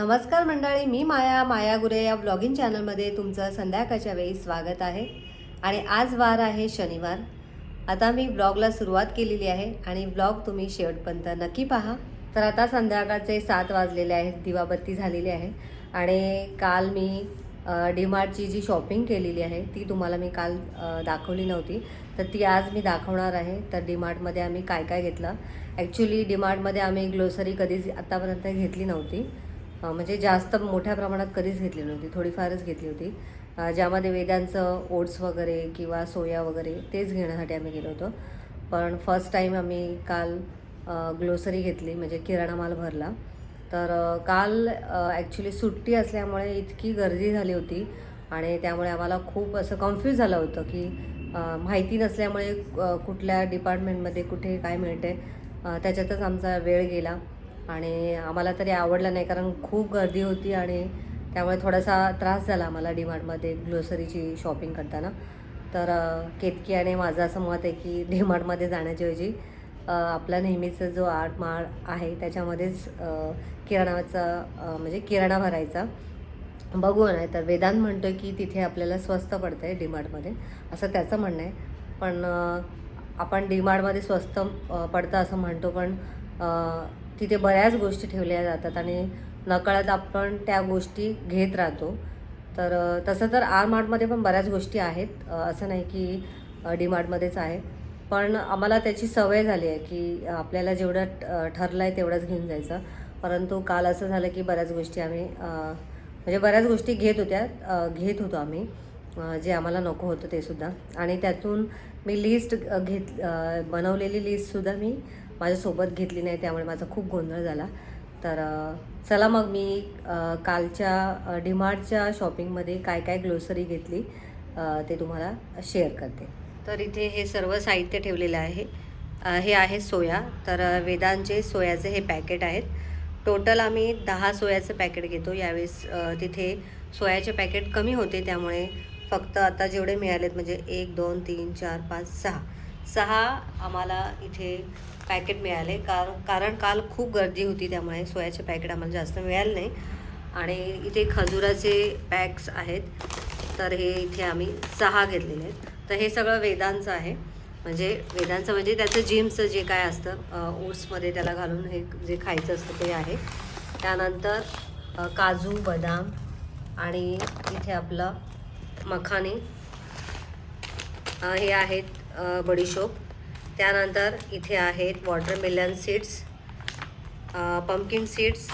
नमस्कार मंडळी मी माया माया गुरे या ब्लॉगिंग चॅनलमध्ये तुमचं संध्याकाळच्या वेळी स्वागत आहे. आणि आज वार आहे शनिवार. आता मी ब्लॉगला सुरुवात केलेली आहे आणि ब्लॉग तुम्ही शेवटपर्यंत नक्की पहा. तर आता संध्याकाळचे सात वाजलेले आहेत दिवाबत्ती झालेली आहे. आणि काल मी डीमार्टची जी शॉपिंग केलेली आहे ती तुम्हाला मी काल दाखवली नव्हती. तर ती आज मी दाखवणार आहे. तर डीमार्टमध्ये आम्ही काय काय घेतलं? ॲक्च्युली डीमार्टमध्ये आम्ही ग्लोसरी कधीच आत्तापर्यंत घेतली नव्हती. म्हणजे जास्त मोठ्या प्रमाणात कधीच घेतली नव्हती थोडीफारच घेतली होती. ज्यामध्ये वेदांचं ओट्स वगैरे किंवा सोया वगैरे तेच घेण्यासाठी आम्ही गेलो होतो. पण फर्स्ट टाईम आम्ही काल ग्लोसरी घेतली म्हणजे किराणा माल भरला. तर काल ॲक्च्युली सुट्टी असल्यामुळे इतकी गर्दी झाली होती आणि त्यामुळे आम्हाला खूप असं कन्फ्यूज झालं होतं की माहिती नसल्यामुळे कुठल्या डिपार्टमेंटमध्ये कुठे काय मिळते त्याच्यातच आमचा वेळ गेला. आणि आम्हाला तरी आवडलं नाही कारण खूप गर्दी होती आणि त्यामुळे थोडासा त्रास झाला आम्हाला डीमार्टमध्ये ग्लोसरीची शॉपिंग करताना. तर केतकी आणि माझं असं मत आहे की डीमार्टमध्ये जाण्याच्याऐवजी आपला नेहमीचा जो आर्ट माळ आहे त्याच्यामध्येच किराणाचा म्हणजे किराणा भरायचा. बघू नाही तर वेदांत म्हणतो की तिथे आपल्याला स्वस्त पडतं आहे डीमार्टमध्ये असं त्याचं म्हणणं आहे. पण आपण डीमार्टमध्ये स्वस्त पडतं असं म्हणतो पण तिथे बऱ्याच गोष्टी ठेवल्या जातात आणि नकळत आपण त्या गोष्टी घेत राहतो. तर तसं तर आर मार्टमध्ये पण बऱ्याच गोष्टी आहेत. असं नाही की डीमार्टमध्येच आहे. पण आम्हाला त्याची सवय झाली आहे की आपल्याला जेवढं ठरलं आहे तेवढंच घेऊन जायचं. परंतु काल असं झालं की बऱ्याच गोष्टी आम्ही म्हणजे बऱ्याच गोष्टी घेत होत्या. घेत होतो आम्ही. जे आम्हाला नको होतं ते सुद्धा. आणि त्यातून मी लिस्ट घेत बनवलेली लिस्टसुद्धा मी माझ्यासोबत घेतली नाही त्यामुळे माझा खूप गोंधळ झाला. तर चला मग मी कालच्या डिमार्टच्या शॉपिंगमध्ये काय काय ग्लोसरी घेतली ते तुम्हाला शेअर करते. तर इथे हे सर्व साहित्य ठेवलेलं आहे. हे आहे सोया. तर वेदांचे सोयाचे हे पॅकेट आहेत. टोटल आम्ही दहा सोयाचं पॅकेट घेतो. यावेळेस तिथे सोयाचे पॅकेट कमी होते त्यामुळे फक्त आता जेवढे मिळालेत म्हणजे एक दोन तीन चार पाच सहा. सहा आम्हाला इथे पॅकेट मिळाले. कारण कारण काल खूप गर्दी होती त्यामुळे सोयाचे पॅकेट आम्हाला जास्त मिळाले नाही. आणि इथे खजुराचे पॅक्स आहेत. तर हे इथे आम्ही सहा घेतलेले आहेत. तर हे सगळं वेदांचं आहे. म्हणजे वेदांचं म्हणजे त्याचं जिमचं जे काय असतं ओट्समध्ये त्याला घालून हे जे खायचं असतं ते आहे. त्यानंतर काजू बदाम आणि इथे आपलं मखानी. हे आहेत बडीशोप. त्यानंतर इथे आहेत watermelon seeds pumpkin seeds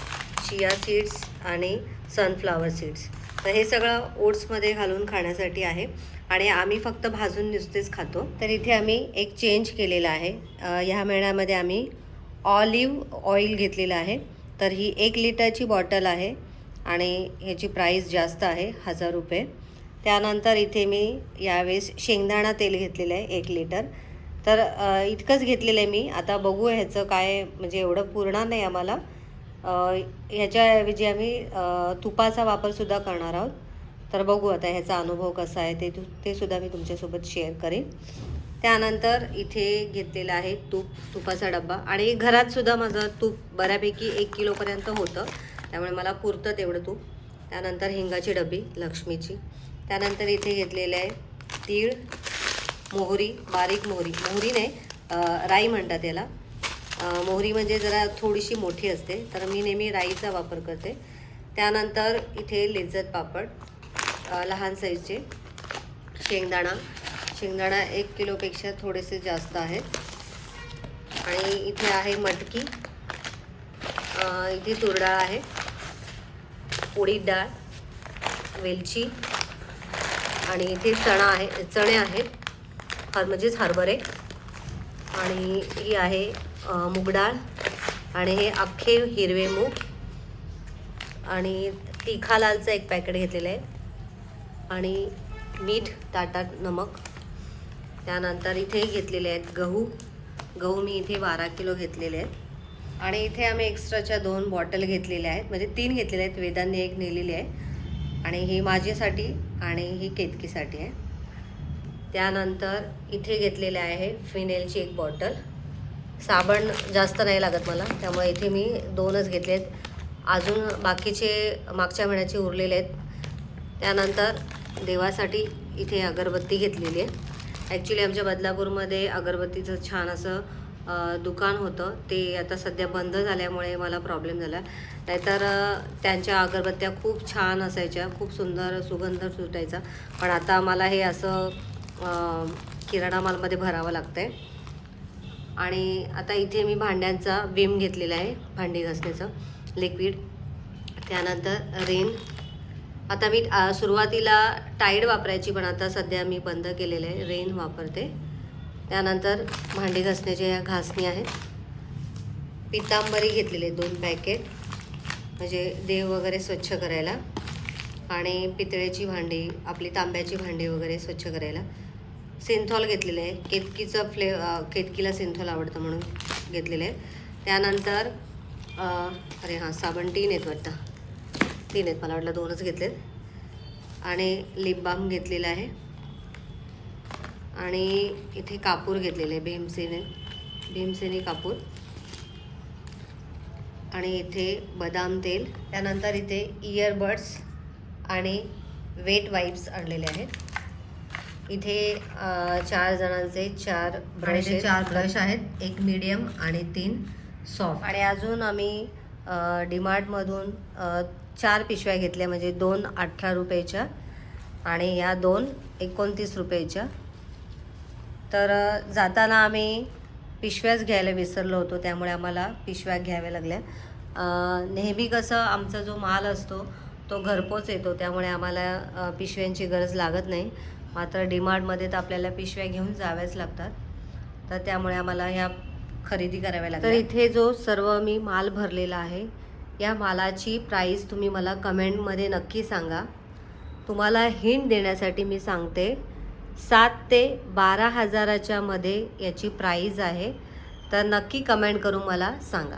chia seeds आणि सनफ्लावर सीड्स तर हे सगळं ओट्समध्ये घालून खाण्यासाठी आहे. आणि आम्ही फक्त भाजून नुसतेच खातो. तर इथे आम्ही एक चेंज केलेला आहे. ह्या महिन्यामध्ये आम्ही ऑलिव्ह ऑइल घेतलेलं आहे. तर ही एक लिटरची बॉटल आहे आणि ह्याची प्राईस जास्त आहे हजार रुपये. त्यानंतर इथे मी यावेळेस शेंगदाणा तेल घेतलेलं आहे एक लिटर. तर इतकंच घेतलेलं आहे मी. आता बघू ह्याचं काय म्हणजे एवढं पुरणार नाही आम्हाला. ह्याच्याऐवजी आम्ही तुपाचा वापरसुद्धा करणार आहोत. तर बघू आता ह्याचा अनुभव कसा आहे ते ते सुद्धा मी तुमच्यासोबत शेअर करेन. त्यानंतर इथे घेतलेलं आहे तूप तुपाचा डब्बा. आणि घरात सुद्धा माझं तूप बऱ्यापैकी एक किलोपर्यंत होतं. त्यामुळे मला पुरतं तेवढं तूप. त्यानंतर हिंगाची डबी लक्ष्मीची. त्यानंतर इथे घेतलेलं आहे तीळ. मोहरी बारीक मोहरी. मोहरी नाही राई म्हणतात याला. मोहरी म्हणजे जरा थोडीशी मोठी असते तर मी नेहमी राईचा वापर करते. त्यानंतर इथे लिज्जत पापड लहान साईजचे. शेंगदाणा. शेंगदाणा एक किलोपेक्षा थोडेसे जास्त आहेत. आणि इथे आहे मटकी. इथे तुरडाळ आहे. उडीद डाळ वेलची. आणि इथे चणा आहे चणे आहेत. हर म्हणजेच हरभरे. आणि ही आहे मुगडाळ मूगडाळ आणि हे अख्खे हिरवे मूग. आणि तिखा लालचं एक पॅकेट घेतलेलं आहे. आणि मीठ टाटा नमक. त्यानंतर इथे घेतलेले आहेत गहू. गहू मी इथे बारा किलो घेतलेले आहेत. आणि इथे आम्ही एक्स्ट्राच्या दोन बॉटल घेतलेल्या आहेत. म्हणजे तीन घेतलेल्या आहेत. वेदांनी एक नेलेली आहे. आणि ही माझ्यासाठी आणि ही केतकीसाठी आहे. त्यानंतर इथे घेतलेले आहे फिनेलची एक बॉटल. साबण जास्त नाही लागत मला त्यामुळे इथे मी दोनच घेतले आहेत अजून बाकीचे मागच्या महिन्याचे उरलेले आहेत. त्यानंतर देवासाठी इथे अगरबत्ती घेतलेली आहे. ॲक्च्युली आमच्या बदलापूरमध्ये अगरबत्तीचं छान असं दुकान होतं. ते आता सध्या बंद झाल्यामुळे मला प्रॉब्लेम झाला. नाहीतर त्यांच्या अगरबत्त्या खूप छान असायच्या. खूप सुंदर सुगंध सुटायचा. पण आता मला हे असं किराणा मालमध्ये भरावं लागतं आहे आणि आता इथे मी भांड्यांचा विम घेतलेला आहे भांडी घासण्याचं लिक्विड त्यानंतर रेन आता मी सुरुवातीला टाईड वापरायची पण आता सध्या मी बंद केलेलं आहे रेन वापरते. त्यानंतर भांडी घासण्याच्या ह्या घासणी आहेत. पितांबरी घेतलेले दोन पॅकेट म्हणजे देव वगैरे स्वच्छ करायला. आणि पितळेची भांडी आपली तांब्याची भांडी वगैरे स्वच्छ करायला. सिंथॉल घेतलेलं आहे. केतकीचं फ्ले केतकीला सिंथॉल आवडतं म्हणून घेतलेलं आहे. त्यानंतर अरे हां साबण तीन आहेत वाटतं. तीन आहेत मला वाटलं दोनच घेतलेत. आणि लिप बाम घेतलेला आहे. आणि इथे कापूर घेतलेले आहे भीमसेने भीमसेनी कापूर. आणि इथे बदाम तेल. त्यानंतर इथे इयरबड्स आणि वेट वाईप्स आणलेले आहेत. इथे चार जणांचे चार ब्रश चार ब्रश आहेत. एक मीडियम आणि तीन सॉफ्ट आणि अजून आम्ही डीमार्टमधून चार पिशव्या घेतल्या म्हणजे दोन अठरा रुपयाच्या आणि या दोन एकोणतीस रुपयाच्या. तर जाताना आम्ही पिशव्याच घ्यायला विसरलो होतो त्यामुळे आम्हाला पिशव्या घ्याव्या लागल्या. नेहमी कसं आमचा जो माल असतो तो घरपोच येतो त्यामुळे आम्हाला पिशव्यांची गरज लागत नाही. मात्र डीमार्टमध्ये तर आपल्याला पिशव्या घेऊन जाव्याच लागतात. तर त्यामुळे आम्हाला ह्या खरेदी कराव्या लागतात तर इथे जो सर्व मी माल भरलेला आहे या मालाची प्राईस तुम्ही मला कमेंटमध्ये नक्की सांगा. तुम्हाला हिंट देण्यासाठी मी सांगते सात ते बारा हजाराच्यामध्ये याची प्राईज आहे. तर नक्की कमेंट करून मला सांगा.